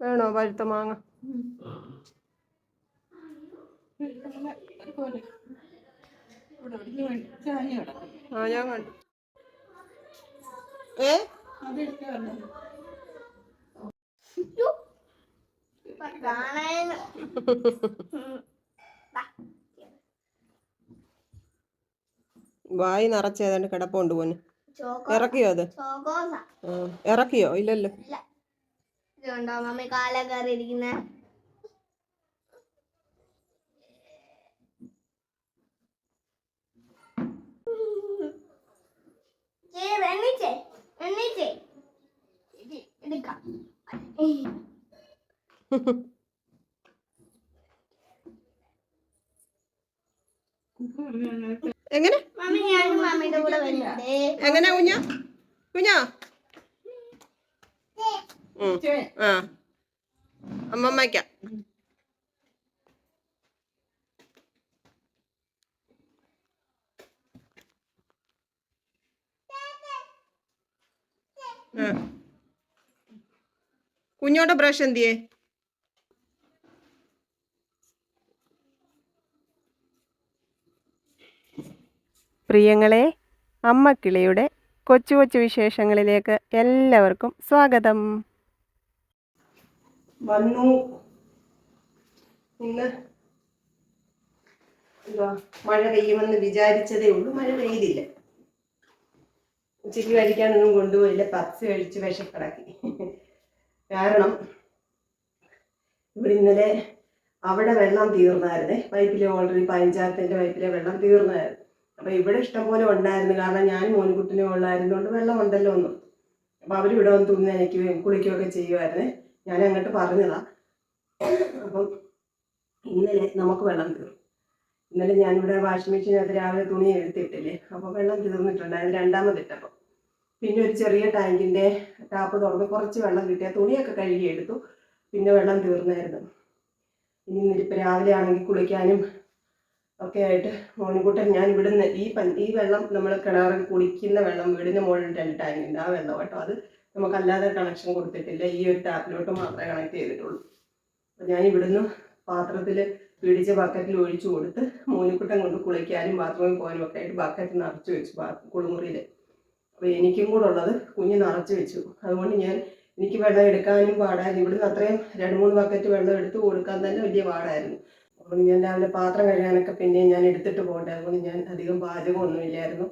വേണോ പഴുത്ത മാങ്ങ? ആ ഞാൻ കണ്ടു. ഏ? വായി നിറച്ചേതാണ്ട് കിടപ്പുണ്ട് പോന് ഇറക്കിയോ അത്? ഇറക്കിയോ? ഇല്ലല്ലോ. ഇല്ല. ഇതുണ്ടോ? മമ്മി കാല കയറി ഇരിക്കുന്ന എണ്ണീച്ചേ എണ്ണീച്ചേ ഇത് എടുക്കാം. എങ്ങനെ? എങ്ങനെ കുഞ്ഞ? കുഞ്ഞ? ആ. അമ്മമ്മയ്ക്ക കുഞ്ഞോടെ ബ്രഷ് എന്തിയേ? പ്രിയങ്ങളെ അമ്മക്കിളിയുടെ കൊച്ചു കൊച്ചു വിശേഷങ്ങളിലേക്ക് എല്ലാവർക്കും സ്വാഗതം. വന്നു. ഇന്ന് എന്താ മഴ പെയ്യുമെന്ന് വിചാരിച്ചതേ ഉള്ളൂ. മഴ പെയ്തില്ല. ഉച്ചയ്ക്ക് കഴിക്കാനൊന്നും കൊണ്ടുപോയില്ല. പപ്സ് കഴിച്ച് വിഷപ്പെടാക്കി കാരണം ഇവിടെ ഇന്നലെ അവിടെ വെള്ളം തീർന്നായിരുന്നേ. പൈപ്പിലെ ഓൾറെഡി പഞ്ചായത്തിന്റെ പൈപ്പിലെ വെള്ളം തീർന്നായിരുന്നു. അപ്പോൾ ഇവിടെ ഇഷ്ടംപോലെ ഉണ്ടായിരുന്നു. കാരണം ഞാൻ മോൻകുട്ടിനും ഉള്ളായിരുന്നുകൊണ്ട് വെള്ളം ഉണ്ടല്ലോ ഒന്നും അപ്പോൾ അവരിവിടെ വന്ന് തുണി നനയ്ക്കുകയും കുളിക്കുകയൊക്കെ ചെയ്യുമായിരുന്നേ. ഞാൻ അങ്ങോട്ട് പറഞ്ഞതാ. അപ്പം ഇന്നലെ നമുക്ക് വെള്ളം തീർന്നു. ഇന്നലെ ഞാനിവിടെ വാഷിംഗ് മെഷീനകത്ത് രാവിലെ തുണി എടുത്തിട്ടില്ലേ അപ്പോൾ വെള്ളം തീർന്നിട്ടുണ്ടായിരുന്നു രണ്ടാമതിട്ടപ്പം പിന്നെ ഒരു ചെറിയ ടാങ്കിന്റെ ടാപ്പ് തുറന്ന് കുറച്ച് വെള്ളം കിട്ടിയ തുണിയൊക്കെ കഴുകി എടുത്തു. പിന്നെ വെള്ളം തീർന്നായിരുന്നു. ഇനി ഇന്നിപ്പോൾ രാവിലെ ആണെങ്കിൽ കുളിക്കാനും ഒക്കെ ആയിട്ട് മോനിക്കുട്ടൻ ഞാൻ ഇവിടുന്ന് ഈ പൻ ഈ വെള്ളം നമ്മൾ കിണറിൽ കുളിക്കുന്ന വെള്ളം വീടിന് മുകളിൽ രണ്ട് ടാങ്കുണ്ട്. ആ വെള്ളം കേട്ടോ. അത് നമുക്കല്ലാതെ കണക്ഷൻ കൊടുത്തിട്ടില്ല. ഈ ഒരു ടാപ്പിലോട്ട് മാത്രമേ കണക്ട് ചെയ്തിട്ടുള്ളൂ. അപ്പം ഞാൻ ഇവിടുന്ന് പാത്രത്തിൽ പിടിച്ച ബക്കറ്റിൽ ഒഴിച്ചു കൊടുത്ത് മൂലിക്കുട്ടം കൊണ്ട് കുളിക്കാനും ബാത്റൂമിൽ പോകാനും ഒക്കെ ആയിട്ട് ബക്കറ്റ് നിറച്ച് വെച്ചു കുളിമുറിയിൽ അപ്പോൾ എനിക്കും കൂടെ ഉള്ളത് കുഞ്ഞ് നിറച്ച് വെച്ചു. അതുകൊണ്ട് ഞാൻ എനിക്ക് വെള്ളം എടുക്കാനും പാടായിരുന്നു ഇവിടുന്ന് അത്രയും രണ്ട് മൂന്ന് ബക്കറ്റ് വെള്ളം എടുത്ത് കൊടുക്കാൻ തന്നെ വലിയ പാടായിരുന്നു. അതുകൊണ്ട് ഞാൻ രാവിലെ പാത്രം കഴുകാനൊക്കെ പിന്നെയും ഞാൻ എടുത്തിട്ട് പോകട്ടെ അതുകൊണ്ട് ഞാൻ അധികം പാചകമൊന്നുമില്ലായിരുന്നു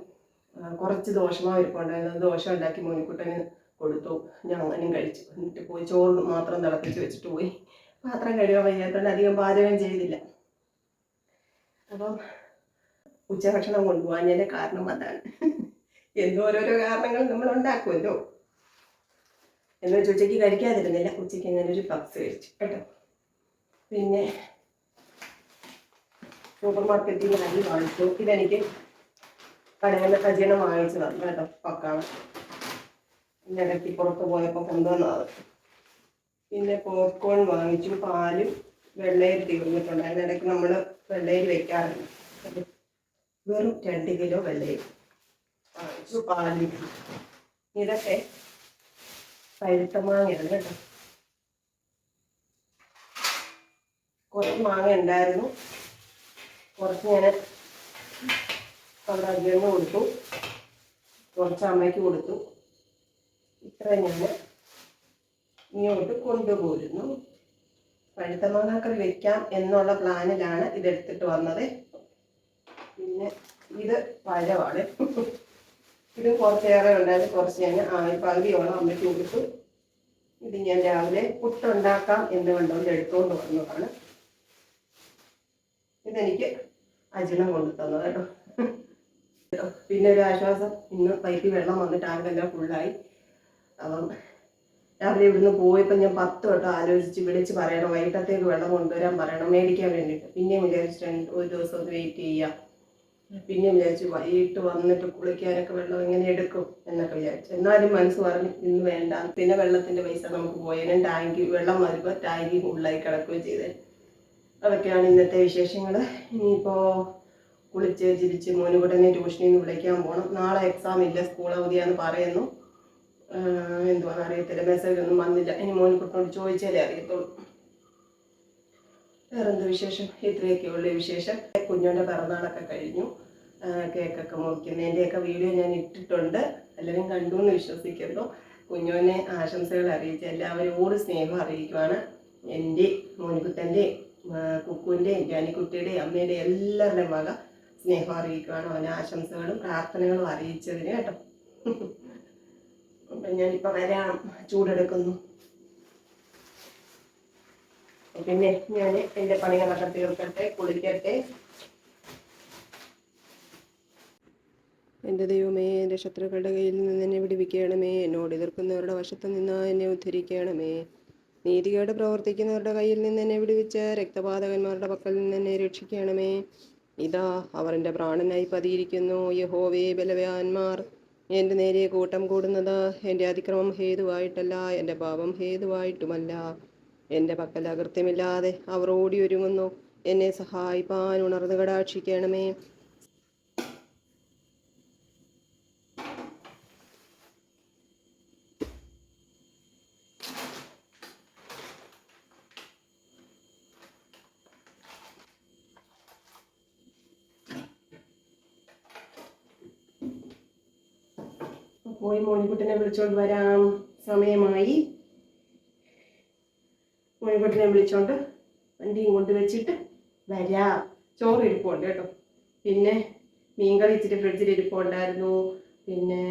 കുറച്ച് ദോഷമായിരിക്കും ഉണ്ടായിരുന്നു ദോഷം ഉണ്ടാക്കി മോനിക്കുട്ടന് കൊടുത്തു. ഞാൻ അങ്ങനെയും കഴിച്ചു. എന്നിട്ട് പോയി ചോറ് മാത്രം തിളപ്പിച്ച് വെച്ചിട്ട് പോയി. പാത്രം കഴുകാൻ വയ്യാത്തതുകൊണ്ട് അധികം പാചകം ചെയ്തില്ല. അപ്പം ഉച്ചഭക്ഷണം കൊണ്ടുപോകാഞ്ഞതിന്റെ കാരണം അതാണ്. എന്തോരോരോ കാരണങ്ങൾ നമ്മൾ ഉണ്ടാക്കുമല്ലോ. എന്ന് വെച്ച് ഉച്ചയ്ക്ക് കഴിക്കാതിരുന്നില്ല. ഉച്ചയ്ക്ക് ഞാനൊരു പപ്സ് കഴിച്ചു കേട്ടോ. പിന്നെ സൂപ്പർ മാർക്കറ്റിൽ നിന്ന് വാങ്ങിച്ചു. ഇതെനിക്ക് നിന്ന് കജിയണം വാങ്ങിച്ചു തന്നു കേട്ടോ. പക്കാണ് ഇടയ്ക്ക് പുറത്ത് പോയപ്പോൾ കൊണ്ടുവന്നത്. പിന്നെ പോപ്കോൺ വാങ്ങിച്ചു പാലും വെള്ളയിൽ തീർന്നിട്ടുണ്ട്. അതിനിടയ്ക്ക് നമ്മൾ വെള്ളയിൽ വെക്കാറുണ്ട്. വെറും രണ്ട് കിലോ വെള്ളയിൽ വാങ്ങിച്ചു പാലും. ഇതൊക്കെ പഴുത്ത മാങ്ങയാണ് കേട്ടോ. കുറച്ച് മാങ്ങ ഉണ്ടായിരുന്നു. കുറച്ച് ഞാൻ അവിടെ അരിയണ്ണ കൊടുത്തു. കുറച്ച് അമ്മയ്ക്ക് കൊടുത്തു. ഇത്ര ഞാൻ ഇങ്ങോട്ട് കൊണ്ടുപോരുന്നു. പഴുത്ത മാങ്ങാക്കറി വെക്കാം എന്നുള്ള പ്ലാനിലാണ് ഇതെടുത്തിട്ട് വന്നത്. പിന്നെ ഇത് പഴമാണ്. ഇത് കുറച്ചേറെ ഉണ്ടായിരുന്നു. കുറച്ച് ഞാൻ ആയി പകുതിയോളം അമ്മയ്ക്ക് കൊടുത്തു. ഇത് ഞാൻ രാവിലെ പുട്ടുണ്ടാക്കാം എന്ന് കണ്ടുകൊണ്ട് എടുത്തുകൊണ്ട് വന്നതാണ്. ഇതെനിക്ക് അജിലം കൊണ്ടു തന്നത് കേട്ടോ. പിന്നെ ഒരു ആശ്വാസം ഇന്ന് പൈപ്പിൽ വെള്ളം വന്ന് ടാങ്കെല്ലാം ഫുള്ളായി അപ്പം രാവിലെ ഇവിടുന്ന് പോയപ്പോൾ ഞാൻ പത്ത് വട്ടം ആലോചിച്ച് വിളിച്ച് പറയണം വൈകിട്ടത്തേക്ക് വെള്ളം കൊണ്ടുവരാൻ പറയണം മേടിക്കാൻ വേണ്ടിയിട്ട്. പിന്നെയും വിചാരിച്ചിട്ടുണ്ട് ഒരു ദിവസം ഒന്ന് വെയിറ്റ് ചെയ്യാം. പിന്നെയും വിചാരിച്ചു വൈകിട്ട് വന്നിട്ട് കുളിക്കാനൊക്കെ വെള്ളം എങ്ങനെ എടുക്കും എന്നൊക്കെ വിചാരിച്ചു. എന്നാലും മനസ്സ് പറഞ്ഞു ഇന്ന് വേണ്ട. പിന്നെ വെള്ളത്തിന്റെ പൈസ നമുക്ക് പോയതിനും ടാങ്കി വെള്ളം വരുമ്പോൾ ടാങ്കി ഫുള്ളായി കിടക്കുകയും ചെയ്തത് അതൊക്കെയാണ് ഇന്നത്തെ വിശേഷങ്ങൾ ഇനിയിപ്പോൾ കുളിച്ച് ചിരിച്ച് മോനുകൂടനെ ട്യൂഷനിൽ നിന്ന് വിളിക്കാൻ പോകണം നാളെ എക്സാം ഇല്ല സ്കൂൾ അവധിയാന്ന് പറയുന്നു. എന്തുവാന്ന് അറിയത്തില്ല. മെസ്സേജ് ഒന്നും വന്നില്ല. ഇനി മോനിക്കുട്ടിനോട് ചോദിച്ചാലേ അറിയത്തുള്ളൂ. വേറെന്ത് വിശേഷം? ഇത്രയൊക്കെ ഉള്ളു വിശേഷം. കുഞ്ഞോന്റെ പിറന്നാളൊക്കെ കഴിഞ്ഞു. കേക്കൊക്കെ മുറിക്കുന്നതിന്റെയൊക്കെ വീഡിയോ ഞാൻ ഇട്ടിട്ടുണ്ട്. എല്ലാവരും കണ്ടു എന്ന് വിശ്വസിക്കുന്നു. കുഞ്ഞോനെ ആശംസകൾ അറിയിച്ച എല്ലാവരോട് സ്നേഹം അറിയിക്കുവാണ് എന്റെ മോനിക്കുട്ടന്റെയും കുക്കുവിന്റെയും ജാനിക്കുട്ടിയുടെ അമ്മയുടെയും എല്ലാവരുടെയും വക സ്നേഹം അറിയിക്കുവാണ്. അവന് ആശംസകളും പ്രാർത്ഥനകളും അറിയിച്ചതിന് കേട്ടോ. ഞാനിപ്പോൾ വരാം. ചൂടെടുക്കുന്നു. പിന്നെ ഞാൻ എന്റെ പണികളൊക്കെ തീർക്കട്ടെ കുളിക്കട്ടെ. എന്റെ ദൈവമേ എന്റെ ശത്രുക്കളുടെ കയ്യിൽ നിന്ന് എന്നെ വിടിവിക്കണമേ. എന്നോട് എതിർക്കുന്നവരുടെ വശത്ത് നിന്ന് എന്നെ ഉദ്ധരിക്കണമേ. നീതികേട് പ്രവർത്തിക്കുന്നവരുടെ കയ്യിൽ നിന്ന് എന്നെ വിടുവിച്ച് രക്തപാതകന്മാരുടെ പക്കൽ നിന്ന് എന്നെ രക്ഷിക്കണമേ. ഇതാ അവർ എന്റെ പ്രാണനായി പതിയിരിക്കുന്നു. യഹോവേ ബലവാന്മാർ. എന്റെ നേരെ കൂട്ടം കൂടുന്നത് എന്റെ അതിക്രമം ഹേതുവായിട്ടല്ല എന്റെ പാപം ഹേതുവായിട്ടുമല്ല. എന്റെ പക്കൽ അകൃത്യമില്ലാതെ അവർ ഓടിയൊരുങ്ങുന്നു. എന്നെ സഹായിപ്പാൻ ഉണർന്നു കടാക്ഷിക്കണമേ പോയി മോനിക്കുട്ടിനെ വിളിച്ചോണ്ട് വരാം സമയമായി. മോനിക്കുട്ടിനെ വിളിച്ചോണ്ട് വണ്ടിയും കൊണ്ട് വെച്ചിട്ട് വരാം. ചോറ് ഇരിപ്പുണ്ട് കേട്ടോ. പിന്നെ മീൻകറി ഇച്ചിരി ഫ്രിഡ്ജിൽ ഇരിപ്പുണ്ടായിരുന്നു. പിന്നെ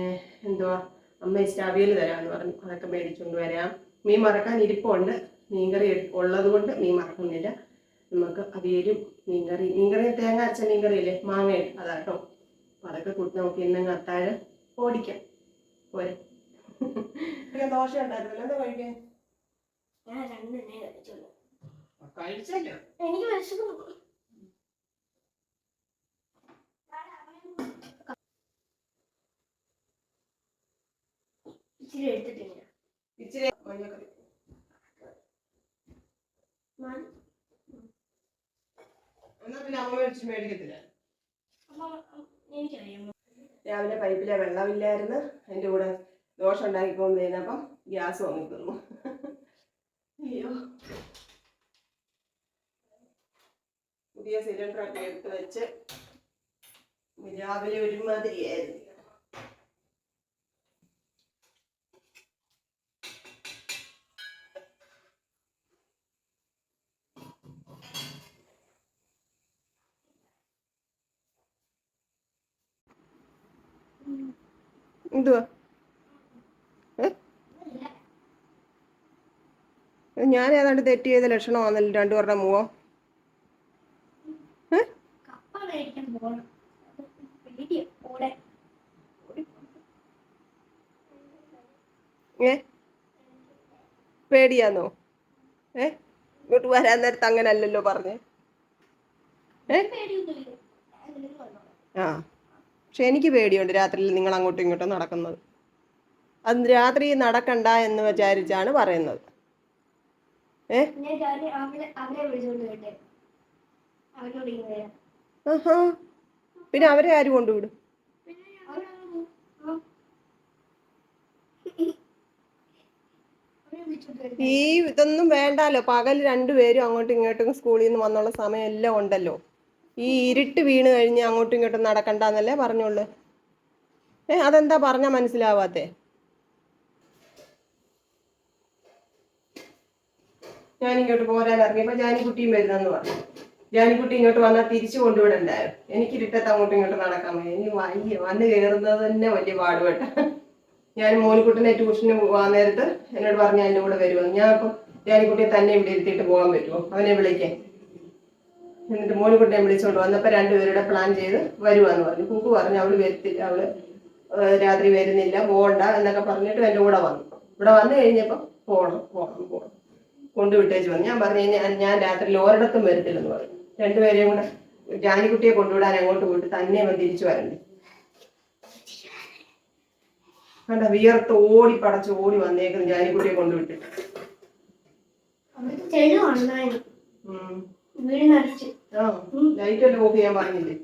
എന്തുവാ അമ്മ ഇച്ചിരി അവിയൽ തരാമെന്ന് പറഞ്ഞു. അതൊക്കെ മേടിച്ചുകൊണ്ട് വരാം. മീൻ മറക്കാൻ ഇരിപ്പുണ്ട്. മീൻകറി ഉള്ളത് കൊണ്ട് മീൻ മറക്കുന്നില്ല നമുക്ക് അവിയലും മീൻകറി മീൻകറി തേങ്ങ അരച്ച മീൻകറിയില്ലേ മാങ്ങയുണ്ട് അതാട്ടോ അപ്പം അതൊക്കെ കൂട്ടി നമുക്ക് ഇന്നങ്ങ് അത്താഴം ഓടിക്കാം. പോരെ. ദോശ ഉണ്ടായിരുന്നല്ലോ? എന്താ കഴിക്കാൻ? ഞാൻ രണ്ടെണ്ണേ കഴിച്ചുള്ളൂ. കഴിച്ചല്ലോ. എനിക്ക് വിശക്കുന്നു. ഇച്ചിരി എടുത്തിട്ടില്ല. ഇച്ചിരി മഞ്ഞക്കറി മാൻ- എന്നാ പിന്നെ അമ്മ മേടിച്ച് മേടിക്കത്തില്ല. അമ്മ, എനിക്കറിയാം. രാവിലെ പൈപ്പിലെ വെള്ളമില്ലായിരുന്നു. അതിന്റെ കൂടെ ദോശ ഉണ്ടാക്കിക്കൊണ്ടിരുന്ന അപ്പം ഗ്യാസ് വാങ്ങി തീർന്നു. അയ്യോ. പുതിയ സിലിണ്ടറൊക്കെ എടുത്ത് വെച്ച് രാവിലെ ഒരുമാതിരിയായിരുന്നു. എന്തുവാ? ഞാൻ ഏതാണ്ട് തെറ്റ് ചെയ്ത ലക്ഷണമാണല്ലോ രണ്ടു പേരുടെ മുഖം? ഏ? പേടിയാന്നോ? ഏ? ഇങ്ങോട്ട് വരാൻ നേരത്ത് അങ്ങനല്ലല്ലോ പറഞ്ഞേ. ഏ? ആ. പക്ഷെ എനിക്ക് പേടിയുണ്ട് രാത്രിയിൽ നിങ്ങൾ അങ്ങോട്ടും ഇങ്ങോട്ടും നടക്കുന്നത്. അത് രാത്രി നടക്കണ്ട എന്ന് വിചാരിച്ചാണ് പറയുന്നത്. ഏ? ആഹാ. പിന്നെ അവരെ ആര് കൊണ്ടുവിടും? ഈ ഇതൊന്നും വേണ്ടല്ലോ പകൽ രണ്ടുപേരും അങ്ങോട്ടും ഇങ്ങോട്ടും സ്കൂളിൽ നിന്ന് വന്നുള്ള സമയം എല്ലാം ഉണ്ടല്ലോ. ഈ ഇരുട്ട് വീണ് കഴിഞ്ഞ് അങ്ങോട്ടും ഇങ്ങോട്ടും നടക്കണ്ടെന്നല്ലേ പറഞ്ഞോളൂ ഏ അതെന്താ പറഞ്ഞാൽ മനസ്സിലാവാത്തേ? ഞാൻ ഇങ്ങോട്ട് പോരാൻ ഇറങ്ങിയപ്പോൾ ജാനിക്കുട്ടിയും വരുന്നെന്ന് പറഞ്ഞു. ജാനിക്കുട്ടി ഇങ്ങോട്ട് വന്നാൽ തിരിച്ചു കൊണ്ടുവിടണ്ടായിരുന്നു എനിക്ക് ഇരുട്ടത്ത് അങ്ങോട്ടും ഇങ്ങോട്ടും നടക്കാൻ വയ്യ. ഇനി വയ്യ. വന്ന് കയറുന്നത് തന്നെ വലിയ പാടുപെട്ട. ഞാൻ മോനിക്കുട്ടിനെ ട്യൂഷന് പോകാൻ നേരത്ത് എന്നോട് പറഞ്ഞു എന്റെ കൂടെ വരുമെന്ന്. ഞാൻ അപ്പം ജാനിക്കുട്ടിയെ തന്നെ ഇവിടെ ഇരുത്തിയിട്ട് പോകാൻ പറ്റുമോ? അവനെ വിളിക്കാൻ എന്നിട്ട് മോനിക്കുട്ടിനെ വിളിച്ചോണ്ട് വന്നപ്പോൾ രണ്ടുപേരുടെ പ്ലാൻ ചെയ്ത് വരുവാന്ന് പറഞ്ഞു. കുക്കു പറഞ്ഞു അവൾ വരത്തില്ല അവൾ രാത്രി വരുന്നില്ല പോകണ്ട എന്നൊക്കെ പറഞ്ഞിട്ട് എന്റെ കൂടെ വന്നു. ഇവിടെ വന്നു കഴിഞ്ഞപ്പോൾ പോകണം പോകണം പോകണം കൊണ്ടുവിട്ടേച്ച് വന്നു. ഞാൻ പറഞ്ഞു കഴിഞ്ഞാൽ ഞാൻ രാത്രി ഒരിടത്തും വരത്തില്ലെന്ന് പറഞ്ഞു. രണ്ടുപേരെയും കൂടെ ജാനിക്കുട്ടിയെ കൊണ്ടുവിടാൻ അങ്ങോട്ട് പോയിട്ട് തന്നെ അവൻ തിരിച്ചു വരണ്ടേ? കണ്ട വിയർത്ത് ഓടി പടച്ച് ഓടി വന്നേക്കും ജാനിക്കുട്ടിയെ കൊണ്ടുവിട്ടിട്ട്. വീട് നടിച്ച് ലൈറ്റ് എല്ലാം ഓഫ് ചെയ്യാൻ പറഞ്ഞില്ലേ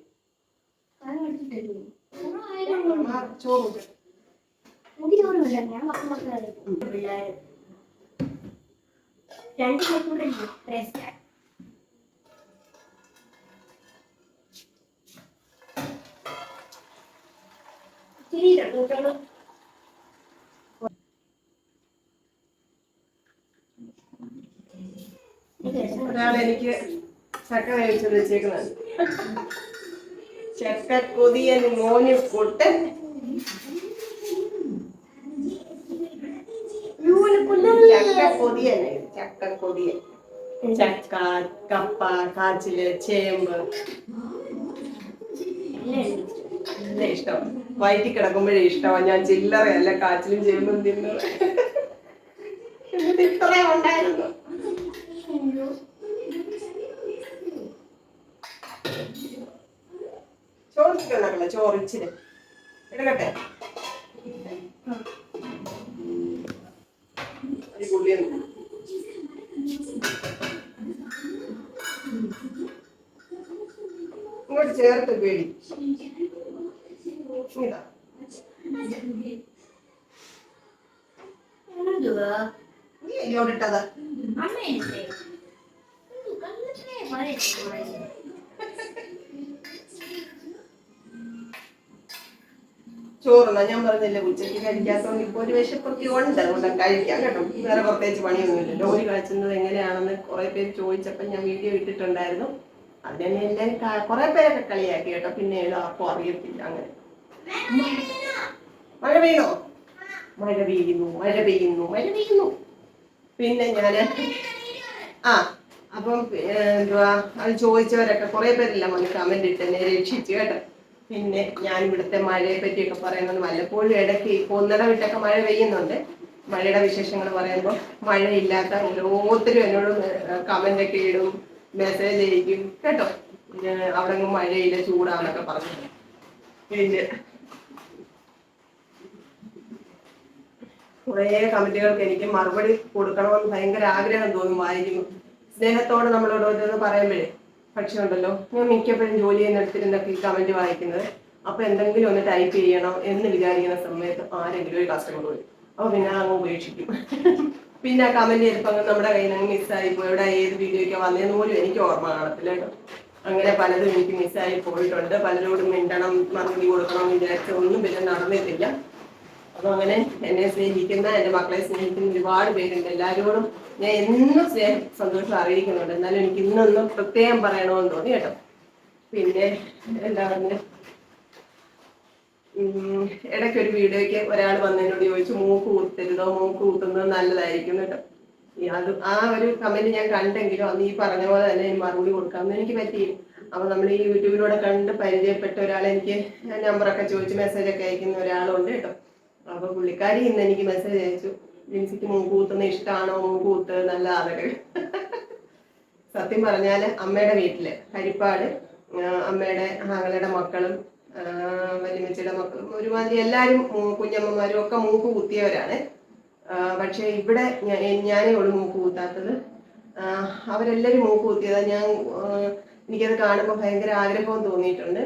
ചോറ് രണ്ട് മണിക്കൂർ റെസ്റ്റ് ഇച്ചിരി കൂട്ടണം ഒരാൾ എനിക്ക് ചക്ക വേവിച്ചത് വെച്ചേക്കുന്നത് ചക്ക കൊതിയൻ മോന് പൊട്ടൻ. ചക്ക കൊതിയൻ ചക്ക കൊതിയൻ. ചക്ക കപ്പ കാച്ചിൽ ചേമ്പ്. ഇഷ്ടം. വയറ്റി കിടക്കുമ്പോഴേ ഇഷ്ടമാണ് ഞാൻ ചില്ലറയല്ല കാച്ചിലും ചേമ്പും തിന്നത് ഇത്രയും ഉണ്ടായിരുന്നു. ചോറിച്ചിട്ടുണ്ടാക്കല ചോറിച്ചിൽ. എടുക്കട്ടെ? അടിപൊളിയാണ് ഇങ്ങോട്ട് ചേർത്ത് പേടി. ഇതാ. എന്തുവാ? നീ ചോറുണ്ണ ഞാൻ പറഞ്ഞില്ലേ ഉച്ചയ്ക്ക് കഴിക്കാത്തോണ്ട് ഇപ്പൊ ഒരു വിശപ്പൊക്കെ ഉണ്ട് അതുകൊണ്ട് കഴിക്കാം കേട്ടോ. വേറെ പ്രത്യേകിച്ച് പണിയൊന്നുമില്ല ലോറി കാച്ചുന്നത് എങ്ങനെയാണെന്ന് കുറെ പേര് ചോദിച്ചപ്പോൾ ഞാൻ വീഡിയോ ഇട്ടിട്ടുണ്ടായിരുന്നു. അതിനെ എല്ലാവരും കുറെ പേരൊക്കെ കളിയാക്കി കേട്ടോ. പിന്നെ ആർക്കും അറിയത്തില്ല അങ്ങനെ. മഴ പെയ്യോ മഴ പെയ്യുന്നു മഴ പെയ്യുന്നു മഴ പെയ്യുന്നു. പിന്നെ ഞാൻ ആ അപ്പം എന്തുവാ അത് ചോദിച്ചവരൊക്കെ കുറെ പേരെല്ലാം വന്ന് കമന്റ് ഇട്ട് എന്നെ രക്ഷിച്ചു കേട്ടോ. പിന്നെ ഞാൻ ഇവിടുത്തെ മഴയെ പറ്റിയൊക്കെ പറയുന്നത് വല്ലപ്പോഴും ഇടയ്ക്ക് ഇപ്പൊ ഒന്നര വിട്ടൊക്കെ മഴ പെയ്യുന്നുണ്ട്. മഴയുടെ വിശേഷങ്ങൾ പറയുമ്പോൾ മഴയില്ലാത്ത ഓരോരുത്തരും എന്നോട് കമന്റ് ഒക്കെ ഇടും മെസ്സേജ് അയക്കും. കേട്ടോ? അവിടെ മഴയില്ല ചൂടാന്നൊക്കെ പറഞ്ഞു. പിന്നെ കുറേ കമന്റുകൾക്ക് എനിക്ക് മറുപടി കൊടുക്കണമെന്ന് ഭയങ്കര ആഗ്രഹം തോന്നും വായിക്കുമ്പോൾ. സ്നേഹത്തോടെ നമ്മളോട് ഓരോന്ന് പറയുമ്പോഴേ. പക്ഷെ ഉണ്ടല്ലോ ഞാൻ മിക്കപ്പോഴും ജോലി ചെയ്യുന്നിടത്തിരുന്നൊക്കെ ഈ കമന്റ് വായിക്കുന്നത്. അപ്പോൾ എന്തെങ്കിലും ഒന്ന് ടൈപ്പ് ചെയ്യണോ എന്ന് വിചാരിക്കുന്ന സമയത്ത് ആരെങ്കിലും ഒരു കസ്റ്റമർ വരും. അപ്പോൾ പിന്നെ അങ്ങ് ഉപേക്ഷിക്കും. പിന്നെ ആ കമന്റ് ചിലപ്പോൾ നമ്മുടെ കയ്യിൽ നിന്ന് മിസ്സായി പോയി. എവിടെ ഏത് വീഡിയോയ്ക്ക് വന്നതെന്ന് പോലും എനിക്ക് ഓർമ്മ കാണത്തില്ല കേട്ടോ. അങ്ങനെ പലതും എനിക്ക് മിസ്സായി പോയിട്ടുണ്ട്. പലരോടും മിണ്ടണം മറുപടി കൊടുക്കണം വിചാരിച്ച ഒന്നും പിന്നെ നടന്നിട്ടില്ല. അപ്പൊ അങ്ങനെ എന്നെ സ്നേഹിക്കുന്ന എന്റെ മക്കളെ സ്നേഹിക്കുന്ന ഒരുപാട് പേരുണ്ട്. എല്ലാവരോടും ഞാൻ എന്നും സ്നേഹ സന്തോഷം അറിയിക്കുന്നുണ്ട്. എന്നാലും എനിക്ക് ഇന്നൊന്നും പ്രത്യേകം പറയണമെന്ന് തോന്നി കേട്ടോ. പിന്നെ എന്താ പറഞ്ഞ? ഇടയ്ക്ക് ഒരു വീഡിയോയ്ക്ക് ഒരാൾ വന്നതിനോട് ചോദിച്ചു മൂക്ക് കൂത്തരുതോ മൂക്ക് കുത്തുന്നത് നല്ലതായിരിക്കും കേട്ടോ. അത് ആ ഒരു കമന്റ് ഞാൻ കണ്ടെങ്കിലും അന്ന് ഈ പറഞ്ഞ പോലെ തന്നെ മറുപടി കൊടുക്കാമെന്ന് എനിക്ക് പറ്റിയില്ല അപ്പൊ നമ്മൾ ഈ യൂട്യൂബിലൂടെ കണ്ട് പരിചയപ്പെട്ട ഒരാൾ എനിക്ക് നമ്പറൊക്കെ ചോദിച്ച് മെസ്സേജ് ഒക്കെ അയക്കുന്ന ഒരാളുണ്ട് കേട്ടോ. അപ്പൊ പുള്ളിക്കാരി ഇന്ന് എനിക്ക് മെസ്സേജ് അയച്ചു. ജിൻസിക്ക് മൂക്ക് കുത്തുന്ന ഇഷ്ടമാണോ മൂക്ക് നല്ല ആളുകൾ. സത്യം പറഞ്ഞാൽ അമ്മയുടെ വീട്ടിൽ ഹരിപ്പാട് അമ്മയുടെ ആങ്ങളുടെ മക്കളും ആ, മക്കളും ഒരുമാതിരി എല്ലാരും കുഞ്ഞമ്മമാരും ഒക്കെ മൂക്ക് കുത്തിയവരാണ്. പക്ഷെ ഇവിടെ ഞാനേ ഉള്ളു മൂക്ക് കുത്താത്തത്. അവരെല്ലാരും മൂക്ക് കുത്തിയതാ. ഞാൻ എനിക്കത് കാണുമ്പോൾ ഭയങ്കര ആഗ്രഹവും തോന്നിയിട്ടുണ്ട്.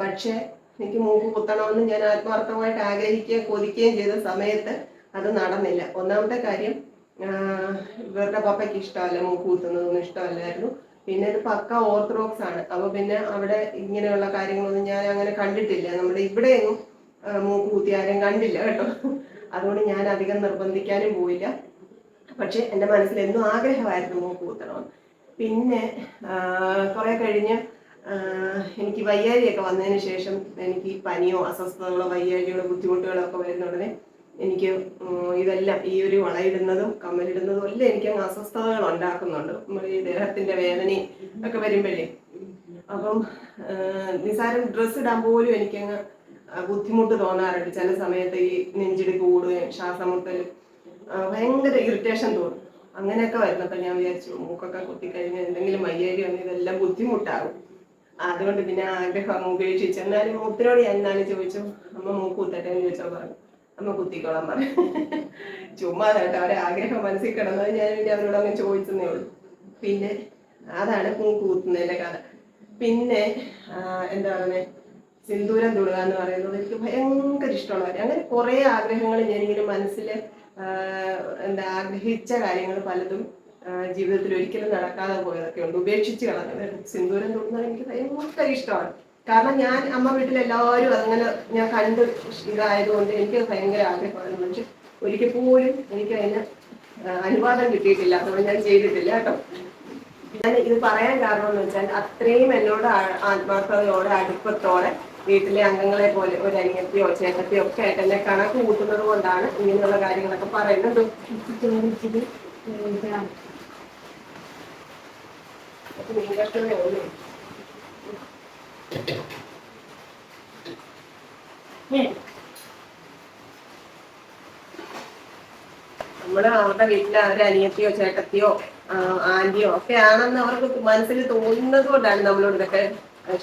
പക്ഷേ എനിക്ക് മൂക്ക് കുത്തണമെന്ന് ഞാൻ ആത്മാർത്ഥമായിട്ട് ആഗ്രഹിക്കുകയും കൊതിക്കുകയും ചെയ്ത സമയത്ത് അത് നടന്നില്ല. ഒന്നാമത്തെ കാര്യം ഇവരുടെ പപ്പയ്ക്ക് ഇഷ്ടമല്ല മൂക്ക് കുത്തുന്നതൊന്നും ഇഷ്ടമല്ലായിരുന്നു. പിന്നെ ഇത് പക്ക ഓർത്തഡോക്സ് ആണ്. അപ്പൊ പിന്നെ അവിടെ ഇങ്ങനെയുള്ള കാര്യങ്ങളൊന്നും ഞാൻ അങ്ങനെ കണ്ടിട്ടില്ല. നമ്മുടെ ഇവിടെയൊന്നും മൂക്ക് കുത്തി ആരും കണ്ടില്ല കേട്ടോ. അതുകൊണ്ട് ഞാൻ അധികം നിർബന്ധിക്കാനും പോയില്ല. പക്ഷെ എന്റെ മനസ്സിൽ എന്നും ആഗ്രഹമായിരുന്നു മൂക്ക് കുത്തണമെന്ന്. പിന്നെ കുറെ കഴിഞ്ഞ് എനിക്ക് വയ്യാഴിയൊക്കെ വന്നതിന് ശേഷം എനിക്ക് പനിയോ അസ്വസ്ഥതകളോ വയ്യാഴികളോ ബുദ്ധിമുട്ടുകളോ ഒക്കെ വരുന്ന ഉടനെ എനിക്ക് ഇതെല്ലാം ഈ ഒരു വളയിടുന്നതും കമ്മലിടുന്നതും എല്ലാം എനിക്ക് അസ്വസ്ഥതകൾ ഉണ്ടാക്കുന്നുണ്ട്. നമ്മുടെ ഈ ദേഹത്തിന്റെ വേദനയും ഒക്കെ വരുമ്പോഴേ. അപ്പം നിസാരം ഡ്രസ്സ് ഇടാൻ പോലും എനിക്കങ്ങ് ബുദ്ധിമുട്ട് തോന്നാറുണ്ട്. ചില സമയത്ത് ഈ നെഞ്ചിടി കൂടുകയും ശ്വാസമുട്ടലും ഭയങ്കര ഇറിറ്റേഷൻ തോന്നും. അങ്ങനെയൊക്കെ വരുന്നപ്പോൾ ഞാൻ വിചാരിച്ചു മൂക്കൊക്കെ കുത്തിക്കഴിഞ്ഞാൽ എന്തെങ്കിലും വയ്യാരി വന്ന് ഇതെല്ലാം ബുദ്ധിമുട്ടാകും. അതുകൊണ്ട് പിന്നെ ആഗ്രഹം ഉപേക്ഷിച്ചു. എന്നാലും മൂത്തരോട് ഞാൻ എന്നാലും ചോദിച്ചു അമ്മ മൂക്ക് കുത്തട്ടെ എന്ന് ചോദിച്ചാൽ പറഞ്ഞു. അമ്മ കുത്തിക്കോളാം പറഞ്ഞു. ചുമ്മാ കേട്ടോ അവരെ ആഗ്രഹം മനസ്സിൽ കിടന്നത് ഞാൻ പിന്നെ അവരോട് അങ്ങനെ ചോദിച്ചെന്നേ ഉള്ളൂ. പിന്നെ അതാണ് മൂക്ക് കുത്തുന്നതിന്റെ കഥ. പിന്നെ എന്താ പറയുന്നത് സിന്ദൂരം തൊടുക എന്ന് പറയുന്നത് എനിക്ക് ഭയങ്കര ഇഷ്ടമുള്ള കാര്യം. അങ്ങനെ കുറേ ആഗ്രഹങ്ങൾ ഞാനിങ്ങനെ മനസ്സിൽ എന്താ ആഗ്രഹിച്ച കാര്യങ്ങൾ പലതും ജീവിതത്തിൽ ഒരിക്കലും നടക്കാതെ പോയതൊക്കെ ഉണ്ട് ഉപേക്ഷിച്ച് കളഞ്ഞത് സിന്ദൂരം തൊടുന്നത് എനിക്ക് ഭയങ്കര ഇഷ്ടമാണ്. കാരണം ഞാൻ അമ്മ വീട്ടിൽ എല്ലാവരും അങ്ങനെ ഞാൻ കണ്ട് ഇതായതുകൊണ്ട് എനിക്ക് ഭയങ്കര ആഗ്രഹമാണ്. പക്ഷെ ഒരിക്കൽ പോലും എനിക്ക് അതിന് അനുവാദം കിട്ടിയിട്ടില്ല. അതുകൊണ്ട് ഞാൻ ചെയ്തിട്ടില്ല കേട്ടോ. ഞാൻ ഇത് പറയാൻ കാരണം എന്ന് വെച്ചാൽ അത്രയും എന്നോട് ആത്മാർത്ഥതയോടെ അടുപ്പത്തോടെ വീട്ടിലെ അംഗങ്ങളെ പോലെ ഒരു അനിയത്തിയോ ചേട്ടത്തിയോ ഒക്കെ ആയിട്ട് എന്നെ കണക്ക് കൂട്ടുന്നത് കൊണ്ടാണ് ഇങ്ങനെയുള്ള കാര്യങ്ങളൊക്കെ പറയുന്നത്. നമ്മൾ അവരുടെ വീട്ടിലെ അവരെ അനിയത്തിയോ ചേട്ടത്തിയോ ആന്റിയോ ഒക്കെ ആണെന്ന് അവർക്ക് മനസ്സിൽ തോന്നുന്നത് കൊണ്ടാണ് നമ്മളോട് ഇതൊക്കെ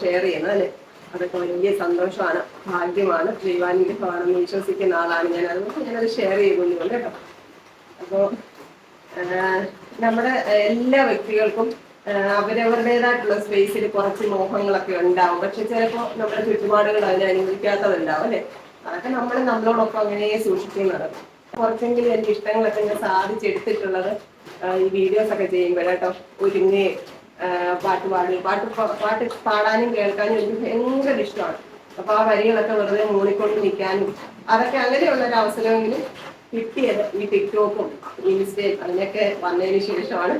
ഷെയർ ചെയ്യുന്നത് അല്ലെ? അതൊക്കെ വലിയ സന്തോഷമാണ് ഭാഗ്യമാണ് ദൈവാനുഗ്രഹമാണെന്ന് വിശ്വസിക്കുന്ന ആളാണ് ഞാൻ അതുകൊണ്ട് ഞാനത് ഷെയർ ചെയ്യുന്നുണ്ട് കേട്ടോ. അപ്പോൾ നമ്മുടെ എല്ലാ വ്യക്തികൾക്കും അവരവരുടേതായിട്ടുള്ള സ്പേസിൽ കുറച്ച് മോഹങ്ങളൊക്കെ ഉണ്ടാവും. പക്ഷെ ചിലപ്പോ നമ്മുടെ ചുറ്റുപാടുകൾ അതിനെ അനുവദിക്കാത്തതുണ്ടാവും അല്ലെ? അതൊക്കെ നമ്മൾ നമ്മളോടൊപ്പം അങ്ങനെ സൂക്ഷിക്കുന്നത് കുറച്ചെങ്കിലും എനിക്ക് ഇഷ്ടങ്ങളൊക്കെ ഞാൻ സാധിച്ചെടുത്തിട്ടുള്ളത് ഈ വീഡിയോസ് ഒക്കെ ചെയ്യുമ്പോഴേട്ടോ ഒരുങ്ങി പാട്ട് പാടി പാട്ട് പാട്ട് പാടാനും കേൾക്കാനും എനിക്ക് ഭയങ്കര ഇഷ്ടമാണ്. അപ്പൊ ആ വരികളൊക്കെ വെറുതെ മൂളിക്കൊണ്ട് നിൽക്കാനും അതൊക്കെ അങ്ങനെയുള്ള അവസരമെങ്കിലും കിട്ടിയത് ഈ ടിക്ടോക്കും ഇൻസ്റ്റയും അതിനൊക്കെ വന്നതിന് ശേഷമാണ്.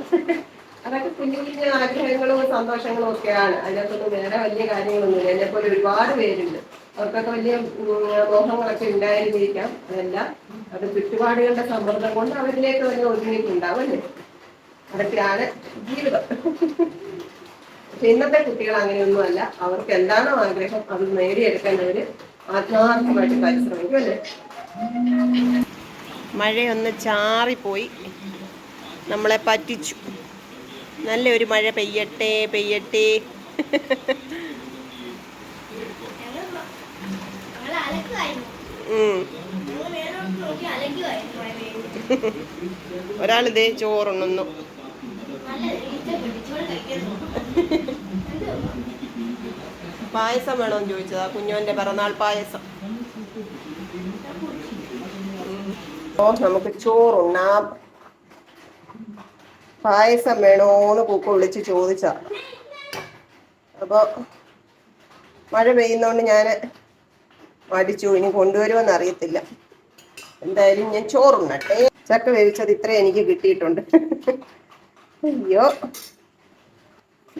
അതൊക്കെ കുഞ്ഞു കുഞ്ഞു ആഗ്രഹങ്ങളും സന്തോഷങ്ങളും ഒക്കെയാണ്. അതിനകത്തൊന്നും വേറെ വലിയ കാര്യങ്ങളൊന്നുമില്ല. പോലെ ഒരുപാട് പേരുണ്ട്. അവർക്കൊക്കെ വലിയ മോഹങ്ങളൊക്കെ ഉണ്ടായിരുന്നിരിക്കാം അതെല്ലാം. അത് ചുറ്റുപാടുകളുടെ സമ്മർദ്ദം കൊണ്ട് അവരിലേക്ക് തന്നെ ഒതുങ്ങിയിട്ടുണ്ടാവും അല്ലേ? അതൊക്കെയാണ് ജീവിതം. പക്ഷെ ഇന്നത്തെ കുട്ടികൾ അങ്ങനെയൊന്നുമല്ല. അവർക്ക് എന്താണോ ആഗ്രഹം അത് നേടിയെടുക്കേണ്ടവര് ആത്മാർത്ഥമായിട്ട് പരിശ്രമിക്കും അല്ലേ? മഴയൊന്ന് ചാറിപ്പോയി. നമ്മളെ പറ്റിച്ചു. നല്ലൊരു മഴ പെയ്യട്ടെ പെയ്യട്ടെ. ഒരാളിതേ ചോറുണ്ണുന്നു. പായസം വേണോന്ന് ചോദിച്ചതാ കുഞ്ഞോന്റെ പിറന്നാൾ പായസം. ഓ നമുക്ക് ചോറുണ്ണാം. പായസം വേണോന്ന് പൂക്ക വിളിച്ച് ചോദിച്ചാ. അപ്പൊ മഴ പെയ്യുന്നോണ്ട് ഞാൻ മടിച്ചു. ഇനി കൊണ്ടുവരുമെന്ന് അറിയത്തില്ല. എന്തായാലും ഞാൻ ചോറുണ്ണട്ടെ. ചക്ക വേവിച്ചത് ഇത്ര എനിക്ക് കിട്ടിയിട്ടുണ്ട്. അയ്യോ.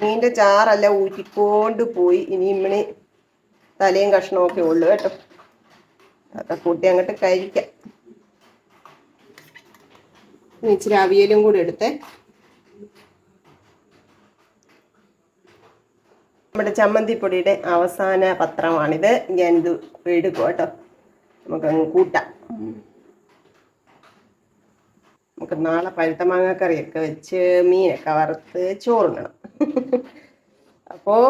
മീന്റെ ചാറല്ല ഊറ്റിക്കൊണ്ട് പോയി. ഇനി ഇമ്മണി തലയും കഷ്ണമൊക്കെ ഉള്ളു കേട്ടോ. അതൊക്കെ കൂട്ടി അങ്ങോട്ട് കഴിക്കാം. ഇനി ഇച്ചിരി അവിയലും കൂടി എടുത്തേ. നമ്മുടെ ചമ്മന്തിപ്പൊടിയുടെ അവസാന പത്രമാണിത്. ഞാൻ ഇത് എടുക്കും കേട്ടോ. നമുക്കങ്ങ് കൂട്ടാം. നമുക്ക് നാളെ പഴുത്ത മാങ്ങാക്കറിയൊക്കെ വെച്ച് മീനൊക്കെ വറുത്ത് ചോറുണ്ണണം അപ്പോൾ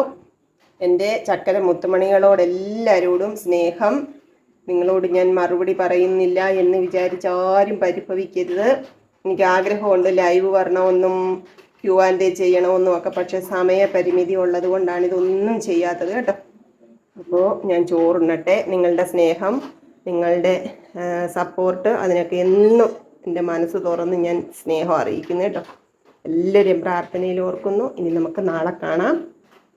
എന്റെ ചക്കര മുത്തുമണികളോട് എല്ലാവരോടും സ്നേഹം. നിങ്ങളോട് ഞാൻ മറുപടി പറയുന്നില്ല എന്ന് വിചാരിച്ച് ആരും പരിഭവിക്കരുത്. എനിക്ക് ആഗ്രഹമുണ്ട് ലൈവ് വരണമെന്നും ക്യൂ ആൻഡ് എ ചെയ്യണമെന്നും ഒക്കെ. പക്ഷേ സമയപരിമിതി ഉള്ളത് കൊണ്ടാണ് ഇതൊന്നും ചെയ്യാത്തത് കേട്ടോ. അപ്പോൾ ഞാൻ ചോറുണ്ണട്ടെ. നിങ്ങളുടെ സ്നേഹം നിങ്ങളുടെ സപ്പോർട്ട് അതിനൊക്കെ എന്നും എന്റെ മനസ്സ് തുറന്ന് ഞാൻ സ്നേഹം അറിയിക്കുന്നു കേട്ടോ. എല്ലാവരെയും പ്രാർത്ഥനയിൽ ഓർക്കുന്നു. ഇനി നമുക്ക് നാളെ കാണാം.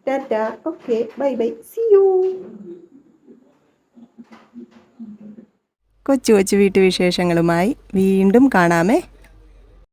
Tata. Okay. Bye bye. See you കൊച്ചു കൊച്ചു വീട്ടുവിശേഷങ്ങളുമായി വീണ്ടും കാണാമേ.